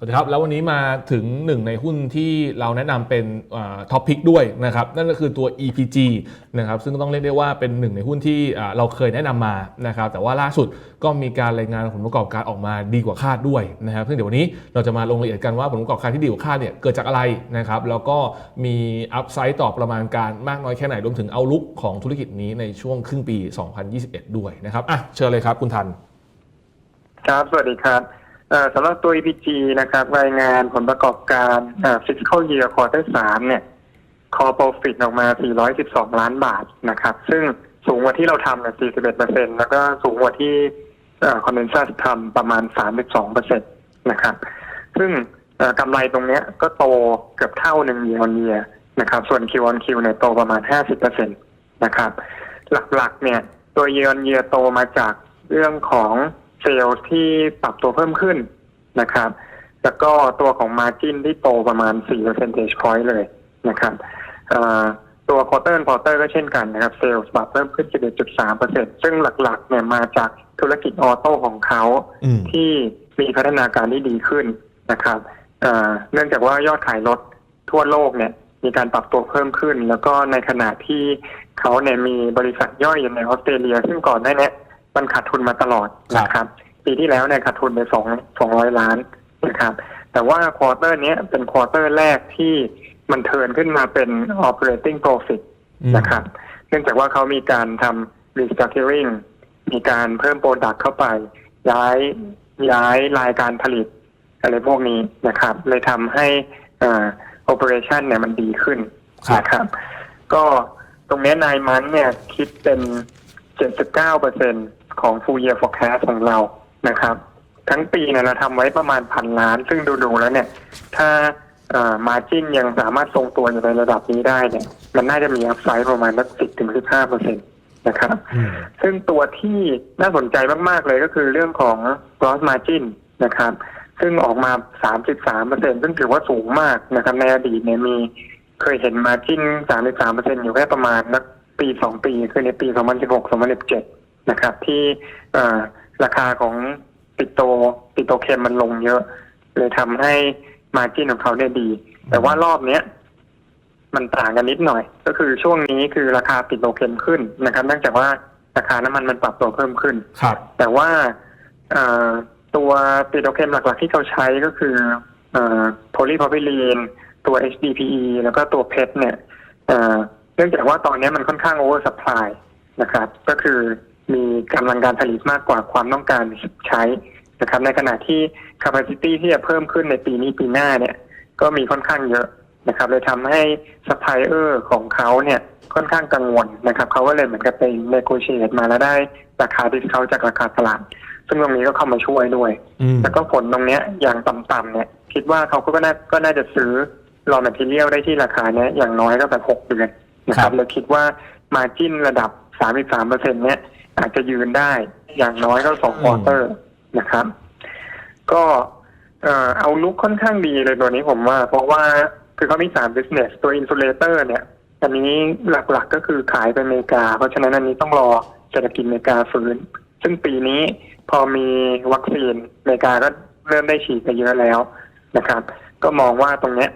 สวัสดีครับ แล้ววันนี้มาถึงหนึ่งในหุ้นที่เราแนะนำเป็นท็อปพิกด้วยนะครับ นั่นก็คือตัว EPG นะครับซึ่งต้องเรียกได้ว่าเป็นหนึ่งในหุ้นที่อ่าเราเคยแนะนำมานะครับแต่ว่าล่าสุดก็มีการรายงานผลประกอบการออกมาดีกว่าคาดด้วยนะครับซึ่งเดี๋ยววันนี้เราจะมาลงรายละเอียดกันว่าผลประกอบการที่ดีกว่าคาดเนี่ยเกิดจากอะไรนะครับแล้วก็มีอัพไซด์ต่อประมาณการมากน้อยแค่ไหนรวมถึงเอาลุกของธุรกิจนี้ในช่วงครึ่งปี 2021 ด้วยนะครับอะเชิญเลยครับคุณทัน ครับ สวัสดีครับ สำหรับตัว EPG นะครับ รายงานผลประกอบการ fiscal year quarter 3 เนี่ย core profit ออกมา 412 ล้านบาทนะครับ ซึ่งสูงกว่าที่เราทำเนี่ย41เปอร์เซ็นแล้วก็สูงกว่าที่เอ่อ consensus ทำประมาณ 32เปอร์เซ็นะครับ ซึ่งกำไรตรงเนี้ยก็โตเกือบเท่าหนึ่ง year on year นะครับ ส่วน Q on Q เนี่ยโตประมาณ 50เปอร์เซ็นตนะครับ หลักๆ เนี่ย ตัว year on year โตมาจากเรื่องของ เซลล์ที่ปรับตัวเพิ่มขึ้นนะครับ แล้วก็ตัวของ Margin ที่โตประมาณ 4 percentage point เลยนะครับเอ่อตัว quarter on quarter ก็เช่นกันนะครับ เซลล์ปรับเพิ่มขึ้น 11.3%ซึ่งหลักๆเนี่ยมาจากธุรกิจออโต้ของเขาอืมที่มีพัฒนาการที่ดีขึ้นนะครับเอ่อเนื่องจากว่ายอดขายรถทั่วโลกเนี่ยมีการปรับตัวเพิ่มขึ้น แล้วก็ในขณะที่เขาเนี่ยมีบริษัทย่อยอยู่ในออสเตรเลีย ซึ่งก่อนหน้าเนี้ย มันขาดทุนมาตลอดนะครับ ปีที่แล้วเนี่ยขาดทุนไปสองสองร้อยล้านนะครับ แต่ว่าควอเตอร์เนี้ยเป็นควอเตอร์แรกที่มันเทิร์นขึ้นมาเป็น operating profit อืมนะครับเนื่องจากว่าเขามีการทำ restructuring มีการเพิ่มโปรดักต์เข้าไป ย้ายย้ายรายการผลิต อะไรพวกนี้นะครับ เลยทำให้เอ่อ operation เนี่ยมันดีขึ้นครับนะครับ ก็ตรงเนี้นายมันเนี่ยคิดเป็น79% ของ full year forecast ของเรานะครับ ทั้งปีเนี่ยเราทำไว้ประมาณพันล้าน ซึ่งดูๆแล้วเนี่ย ถ้ามาจิ้นยังสามารถทรงตัวอยู่ในระดับนี้ได้เนี่ย มันน่าจะมีอัพไซด์ประมาณสักสิบถึงสิบห้าเปอร์เซ็นตนะครับอืมซึ่งตัวที่น่าสนใจมากๆเลยก็คือเรื่องของ gross margin นะครับ ซึ่งออกมา 33เปอร์เซ็นซึ่งถือว่าสูงมากนะครับ ในอดีตเนี่ยมีเคยเห็น margin 33เปอร์เซ็นอยู่แค่ประมาณนักปี 2 ปี คือในปี 2016 2017 นะครับ ที่เอ่อราคาของปิโตรปิโตรเคมมันลงเยอะ เลยทำให้ margin ของเขาเนี่ยดี แต่ว่ารอบเนี้ยมันต่างกันนิดหน่อย ก็คือช่วงนี้คือราคาปิโตรเคมขึ้นนะครับเนื่องจากว่าราคาน้ำมันมันปรับตัวเพิ่มขึ้นครับ แต่ว่าเอ่อตัวปิโตรเคมหลักๆที่เขาใช้ก็คือโพลีพ r พิลีนตัว HDPE แล้วก็ตัวเพชเนี่ยเอ่อเนื่องจากว่าตอนนี้มันค่อนข้างโอเวอร์สปายนะครับ ก็คือ มีกำลังการผลิตมากกว่าความต้องการใช้นะครับในขณะที่ capacity ที่จะเพิ่มขึ้นในปีนี้ปีหน้าเนี่ย ก็มีค่อนข้างเยอะนะครับเลยทำให้ซัพพลายเออร์ของเขาเนี่ยค่อนข้างกังวลนะครับเขาก็เลยเหมือนกับไปเนโกเชตมาแล้วได้ราคาที่เขาจากราคาตลาด ซึ่งตรงนี้ก็เข้ามาช่วยด้วยอืมแล้วก็ผลตรงเนี้ยอย่างต่ำๆเนี่ย คิดว่าเขาก็น่าก็น่าจะซื้อรอแมทเทียลได้ที่ราคาเนี้ยอย่างน้อยก็แบบหกเดือนนะคครัรับบเลยคิดว่ามาจิ้นระดับสามสามเปอร์เซ็นเนี้ย อาจจะยืนได้อย่างน้อยก็สองควอเตอร์นะครับ ก็เอ่อเอาลุกค่อนข้างดีเลยตัวนี้ผมว่า เพราะว่าคือเขามีสาม business ตัวอินซูเลเตอร์เนี่ย อันนี้หลักๆก็คือขายไปอเมริกา เพราะฉะนั้นอันนี้ต้องรอเศรษฐกิจอเมริกาฟื้น ซึ่งปีนี้พอมีวัคซีนอเมริกาก็เริ่มได้ฉีดไปเยอะแล้วนะครับ ก็มองว่าตรงเนี้ย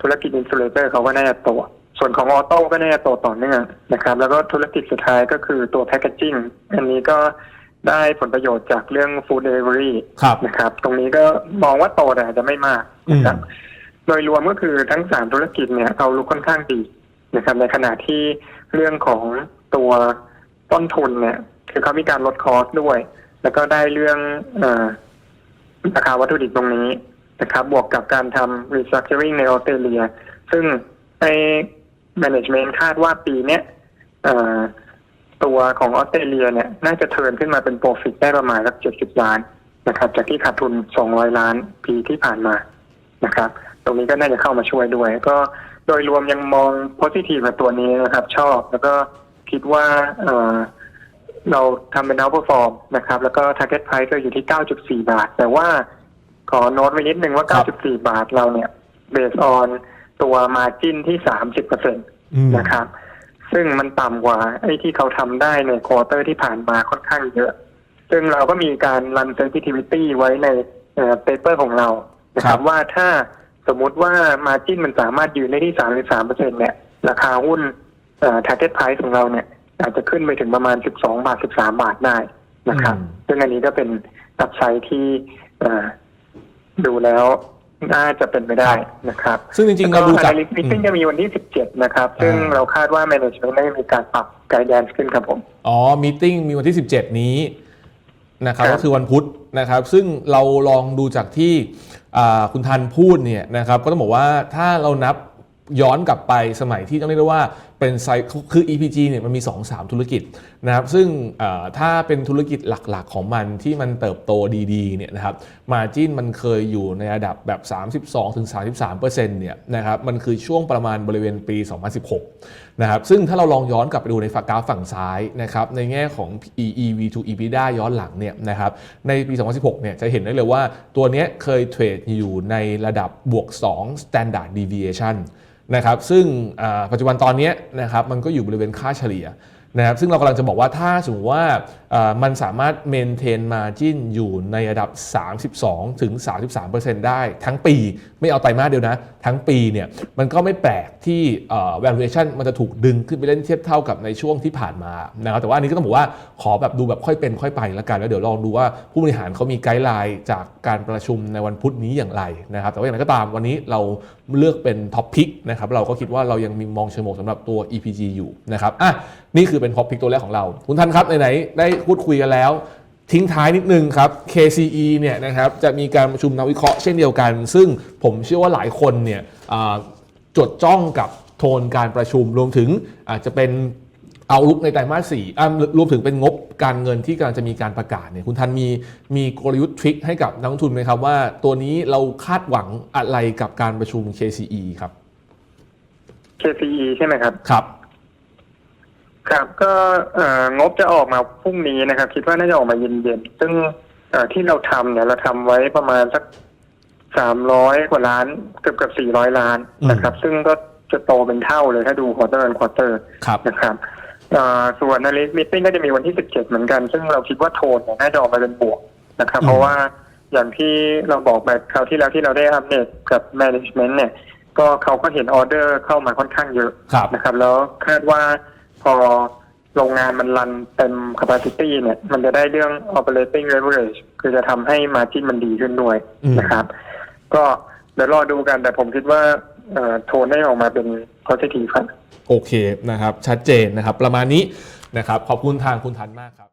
ธุรกิจอินซูเลเตอร์เขาก็น่าจะโต ส่วนของออโต้ก็น่าจะโตต่อเนื่องนะครับ แล้วก็ธุรกิจสุดท้ายก็คือตัวแพคเกจิ้งอันนี้ก็ได้ผลประโยชน์จากเรื่องฟู้ดเดลิเวอรี่ครับนะครับ ตรงนี้ก็มองว่าโตแต่อาจจะไม่มากนะครับโดยรวมก็คือทั้งสามธุรกิจเนี่ยเอาลุกค่อนข้างดีนะครับ ในขณะที่เรื่องของตัวต้นทุนเนี่ย คือเขามีการลดคอสด้วย แล้วก็ได้เรื่องเออราคาวัตถุดิบตรงนี้นะครับ บวกกับการทำ restructuring ในออสเตรเลีย ซึ่งใน management คาดว่าปีเนี้ยตัวของออสเตรเลียเนี่ย น่าจะเทิร์นขึ้นมาเป็น profit ได้ประมาณสักเจ็ดสิบล้านนะครับ จากที่ขาดทุนสองร้อยล้านปีที่ผ่านมานะครับ ตรงนี้ก็น่าจะเข้ามาช่วยด้วย ก็โดยรวมยังมอง positive กับตัวนี้นะครับ ชอบแล้วก็คิดว่าเออเราทำเป็น outperform นะครับ แล้วก็ target price ก็อยู่ที่ 9.4 บาท แต่ว่าขอโน้ตไว้นิดนึงว่าครับ9.4 บาทเราเนี่ย based on ตัว margin ที่30เปอร์เซ็นตอืมนะครับ ซึ่งมันต่ำกว่า ไอ้ที่เขาทำได้ในควอเตอร์ที่ผ่านมาค่อนข้างเยอะ ซึ่งเราก็มีการรัน sensitivity ไว้ในเปเปอร์ของเรานะคครัรับบว่าถ้าสมมุติว่า margin มันสามารถยืนได้ที่33เปอร์เซ็นเนี่ย ราคาหุ้นเอ่อ target price ของเราเนี่ย อาจจะขึ้นไปถึงประมาณ12บาท13บาทได้นะครับอืมซึ่งอันนี้ก็เป็นตับไซด์ที่เอ่อดูแล้ว น่าจะเป็นไปได้นะครับ ซึ่งจริงๆเราดูจากลิสต์มิทติ้งอืมจะมีวันที่ 17 นะครับ ซึ่งอ่าเราคาดว่า management ได้มีการปรับ guidance ขึ้นครับผม อ๋อมีติ้งมีวันที่ 17 นี้นะครับครับก็คือวันพุธนะครับ ซึ่งเราลองดูจากที่อ่าคุณทันพูดเนี่ยนะครับ ก็ต้องบอกว่าถ้าเรานับย้อนกลับไปสมัยที่ต้องเรียกได้ว่าเป็นไซคือ EPG เนี่ยมันมี 2-3 ธุรกิจนะครับซึ่งถ้าเป็นธุรกิจหลักๆของมันที่มันเติบโตดีๆเนี่ยนะครับมาจินมันเคยอยู่ในระดับแบบ 32-33%เนี่ยนะครับมันคือช่วงประมาณบริเวณปี 2016นะครับซึ่งถ้าเราลองย้อนกลับไปดูในฝากกราฟฝั่งซ้ายนะครับในแง่ของ EEV to EBITDA ย้อนหลังเนี่ยนะครับในปี 2016เนี่ยจะเห็นได้เลยว่าตัวนี้เคยเทรดอยู่ในระดับบวก 2 standard deviation นะครับซึ่งปัจจุบันตอนนี้นะครับมันก็อยู่บริเวณค่าเฉลี่ย นะครับซึ่งเรากำลังจะบอกว่าถ้าสมมติว่ามันสามารถ maintain margin อยู่ในระดับ 32 ถึง 33 ได้ทั้งปีไม่เอาไตรมาสเดียวนะ ทั้งปีเนี่ยมันก็ไม่แปลกที่ valuation มันจะถูกดึงขึ้นไปเล่นเทียบเท่ากับในช่วงที่ผ่านมานะครับแต่ว่าอันนี้ก็ต้องบอกว่าขอแบบดูแบบค่อยเป็นค่อยไปแล้วกันแล้วเดี๋ยวลองดูว่าผู้บริหารเขามีไกด์ไลน์จากการประชุมในวันพุธนี้อย่างไรนะครับแต่ว่าอย่างไรก็ตามวันนี้เราเลือกเป็นท็อปพิกนะครับเราก็คิดว่าเรายังมีมองเชิงบวกสำหรับตัว EPG อยู่นะครับอะ นี่คือเป็นท็อปพิกตัวแรกของเรา คุณท่านครับไหนๆได้พูดคุยกันแล้ว ทิ้งท้ายนิดนึงครับ KCE เนี่ยนะครับจะมีการประชุมนักวิเคราะห์เช่นเดียวกัน ซึ่งผมเชื่อว่าหลายคนเนี่ยอ่าจดจ้องกับโทนการประชุมรวมถึงอาจจะเป็นเอาลุกในไตรมาสสี่อ่ารวมถึงเป็นงบการเงินที่กำลังจะมีการประกาศเนี่ยคุณทันมีมีกลยุทธ์ทริคให้กับนักลงทุนไหมครับว่าตัวนี้เราคาดหวังอะไรกับการประชุม KCE ครับ KCE ใช่ไหมครับ ครับ ครับก็เอ่องบจะออกมาพรุ่งนี้นะครับ คิดว่าน่าจะออกมาเย็นๆซึ่งเอ่อที่เราทำเนี่ยเราทำไว้ประมาณสักสามร้อยกว่าล้านเกือบเกือบสี่ร้อยล้านนะครับ ซึ่งก็จะโตเป็นเท่าเลยถ้าดูควอเตอร์ n ควอเตอร์ครับ นะครับเอ่อส่วนในลิสต์มิทติ้งก็จะมีวันที่สิบเจ็ดเหมือนกัน ซึ่งเราคิดว่าโทนเนี่ยน่าจะออกมาเป็นบวกนะครับ อืม เพราะว่าอย่างที่เราบอกแบบคราวที่แล้วที่เราได้อัปเดตกับ management เนี่ย ก็เขาก็เห็นออเดอร์เข้ามาค่อนข้างเยอะ ครับ นะครับแล้วคาดว่า พอโรงงานมันรันเต็ม capacity เนี่ย มันจะได้เรื่อง operating leverage คือจะทำให้ margin มันดีขึ้นด้วยอืมนะครับ ก็เดี๋ยวรอดูกันแต่ผมคิดว่าเอ่อโทนได้ออกมาเป็น positive ครับ โอเคนะครับ ชัดเจนนะครับ ประมาณนี้นะครับ ขอบคุณทางคุณทันมากครับ